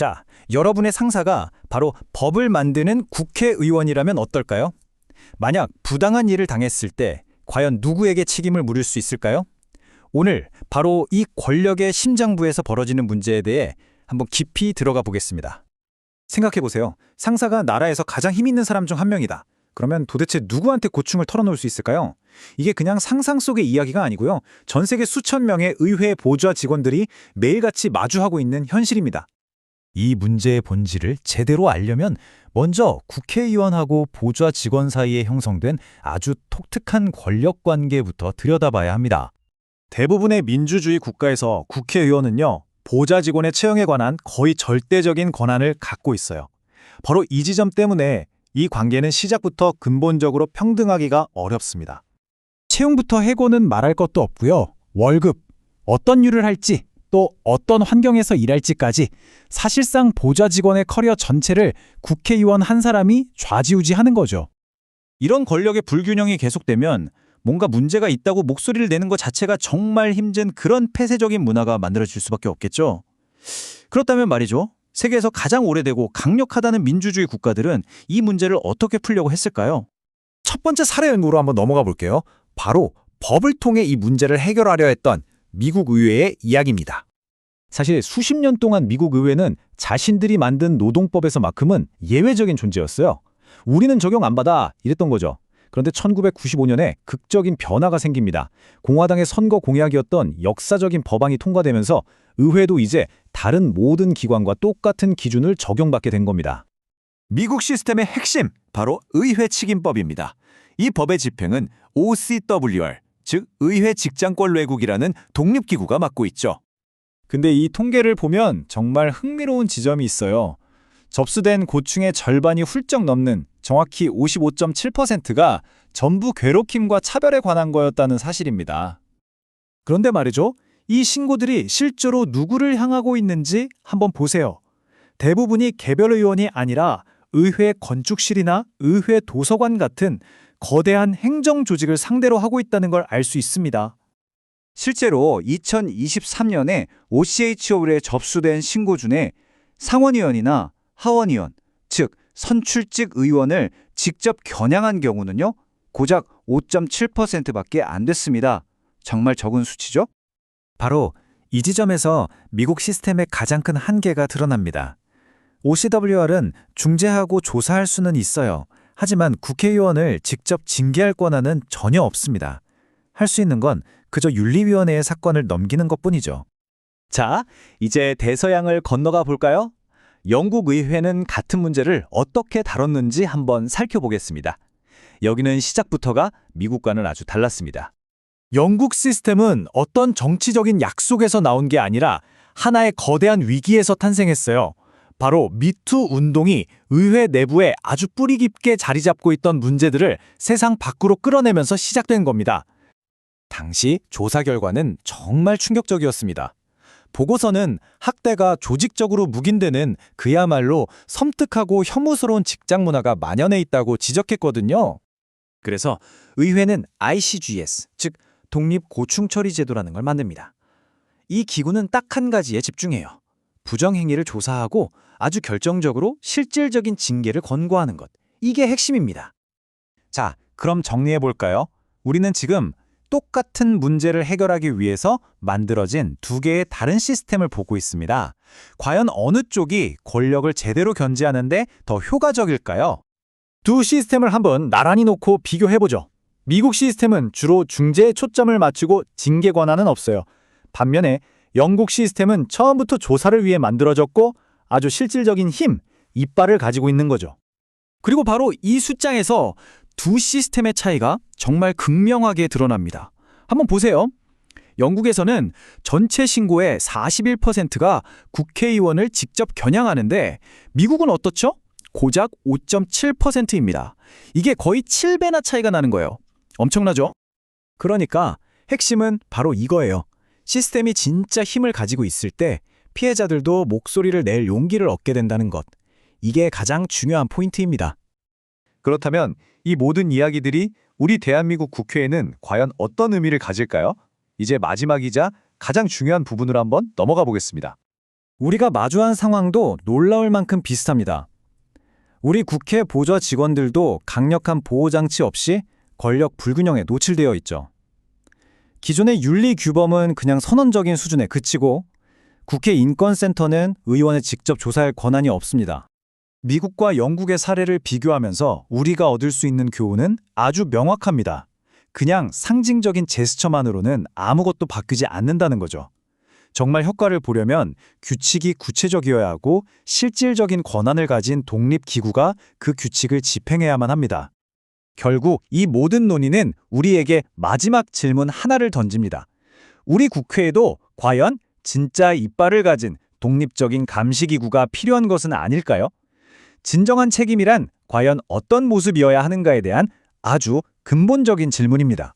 자, 여러분의 상사가 바로 법을 만드는 국회의원이라면 어떨까요? 만약 부당한 일을 당했을 때 과연 누구에게 책임을 물을 수 있을까요? 오늘 바로 이 권력의 심장부에서 벌어지는 문제에 대해 한번 깊이 들어가 보겠습니다. 생각해 보세요. 상사가 나라에서 가장 힘 있는 사람 중 한 명이다. 그러면 도대체 누구한테 고충을 털어놓을 수 있을까요? 이게 그냥 상상 속의 이야기가 아니고요. 전 세계 수천 명의 의회 보좌 직원들이 매일같이 마주하고 있는 현실입니다. 이 문제의 본질을 제대로 알려면 먼저 국회의원하고 보좌 직원 사이에 형성된 아주 독특한 권력 관계부터 들여다봐야 합니다. 대부분의 민주주의 국가에서 국회의원은요, 보좌 직원의 채용에 관한 거의 절대적인 권한을 갖고 있어요. 바로 이 지점 때문에 이 관계는 시작부터 근본적으로 평등하기가 어렵습니다. 채용부터 해고는 말할 것도 없고요. 월급, 어떤 일을 할지, 또 어떤 환경에서 일할지까지 사실상 보좌 직원의 커리어 전체를 국회의원 한 사람이 좌지우지하는 거죠. 이런 권력의 불균형이 계속되면 뭔가 문제가 있다고 목소리를 내는 것 자체가 정말 힘든 그런 폐쇄적인 문화가 만들어질 수밖에 없겠죠. 그렇다면 말이죠. 세계에서 가장 오래되고 강력하다는 민주주의 국가들은 이 문제를 어떻게 풀려고 했을까요? 첫 번째 사례 연구로 한번 넘어가 볼게요. 바로 법을 통해 이 문제를 해결하려 했던 미국 의회의 이야기입니다. 사실 수십 년 동안 미국 의회는 자신들이 만든 노동법에서만큼은 예외적인 존재였어요. 우리는 적용 안 받아 이랬던 거죠. 그런데 1995년에 극적인 변화가 생깁니다. 공화당의 선거 공약이었던 역사적인 법안이 통과되면서 의회도 이제 다른 모든 기관과 똑같은 기준을 적용받게 된 겁니다. 미국 시스템의 핵심, 바로 의회 책임법입니다. 이 법의 집행은 OCWR, 즉 의회 직장권 외국이라는 독립기구가 맡고 있죠. 근데 이 통계를 보면 정말 흥미로운 지점이 있어요. 접수된 고충의 절반이 훌쩍 넘는 정확히 55.7%가 전부 괴롭힘과 차별에 관한 거였다는 사실입니다. 그런데 말이죠. 이 신고들이 실제로 누구를 향하고 있는지 한번 보세요. 대부분이 개별 의원이 아니라 의회 건축실이나 의회 도서관 같은 거대한 행정 조직을 상대로 하고 있다는 걸 알 수 있습니다. 실제로 2023년에 OCHO에 접수된 신고 중에 상원의원이나 하원의원, 즉 선출직 의원을 직접 겨냥한 경우는요. 고작 5.7%밖에 안 됐습니다. 정말 적은 수치죠? 바로 이 지점에서 미국 시스템의 가장 큰 한계가 드러납니다. OCWR은 중재하고 조사할 수는 있어요. 하지만 국회의원을 직접 징계할 권한은 전혀 없습니다. 할 수 있는 건 그저 윤리위원회의 사건을 넘기는 것뿐이죠. 자, 이제 대서양을 건너가 볼까요? 영국 의회는 같은 문제를 어떻게 다뤘는지 한번 살펴보겠습니다. 여기는 시작부터가 미국과는 아주 달랐습니다. 영국 시스템은 어떤 정치적인 약속에서 나온 게 아니라 하나의 거대한 위기에서 탄생했어요. 바로 미투 운동이 의회 내부에 아주 뿌리 깊게 자리 잡고 있던 문제들을 세상 밖으로 끌어내면서 시작된 겁니다. 당시 조사 결과는 정말 충격적이었습니다. 보고서는 학대가 조직적으로 묵인되는 그야말로 섬뜩하고 혐오스러운 직장 문화가 만연해 있다고 지적했거든요. 그래서 의회는 ICGS, 즉 독립 고충 처리 제도라는 걸 만듭니다. 이 기구는 딱 한 가지에 집중해요. 부정행위를 조사하고 아주 결정적으로 실질적인 징계를 권고하는 것. 이게 핵심입니다. 자, 그럼 정리해 볼까요? 우리는 지금 똑같은 문제를 해결하기 위해서 만들어진 두 개의 다른 시스템을 보고 있습니다. 과연 어느 쪽이 권력을 제대로 견제하는데 더 효과적일까요? 두 시스템을 한번 나란히 놓고 비교해보죠. 미국 시스템은 주로 중재에 초점을 맞추고 징계 권한은 없어요. 반면에 영국 시스템은 처음부터 조사를 위해 만들어졌고 아주 실질적인 힘, 이빨을 가지고 있는 거죠. 그리고 바로 이 숫장에서 두 시스템의 차이가 정말 극명하게 드러납니다. 한번 보세요. 영국에서는 전체 신고의 41%가 국회의원을 직접 겨냥하는데 미국은 어떻죠? 고작 5.7%입니다. 이게 거의 7배나 차이가 나는 거예요. 엄청나죠? 그러니까 핵심은 바로 이거예요. 시스템이 진짜 힘을 가지고 있을 때 피해자들도 목소리를 낼 용기를 얻게 된다는 것. 이게 가장 중요한 포인트입니다. 그렇다면 이 모든 이야기들이 우리 대한민국 국회에는 과연 어떤 의미를 가질까요? 이제 마지막이자 가장 중요한 부분으로 한번 넘어가 보겠습니다. 우리가 마주한 상황도 놀라울 만큼 비슷합니다. 우리 국회 보좌 직원들도 강력한 보호장치 없이 권력 불균형에 노출되어 있죠. 기존의 윤리 규범은 그냥 선언적인 수준에 그치고 국회 인권센터는 의원을 직접 조사할 권한이 없습니다. 미국과 영국의 사례를 비교하면서 우리가 얻을 수 있는 교훈은 아주 명확합니다. 그냥 상징적인 제스처만으로는 아무것도 바뀌지 않는다는 거죠. 정말 효과를 보려면 규칙이 구체적이어야 하고 실질적인 권한을 가진 독립기구가 그 규칙을 집행해야만 합니다. 결국 이 모든 논의는 우리에게 마지막 질문 하나를 던집니다. 우리 국회에도 과연 진짜 이빨을 가진 독립적인 감시기구가 필요한 것은 아닐까요? 진정한 책임이란 과연 어떤 모습이어야 하는가에 대한 아주 근본적인 질문입니다.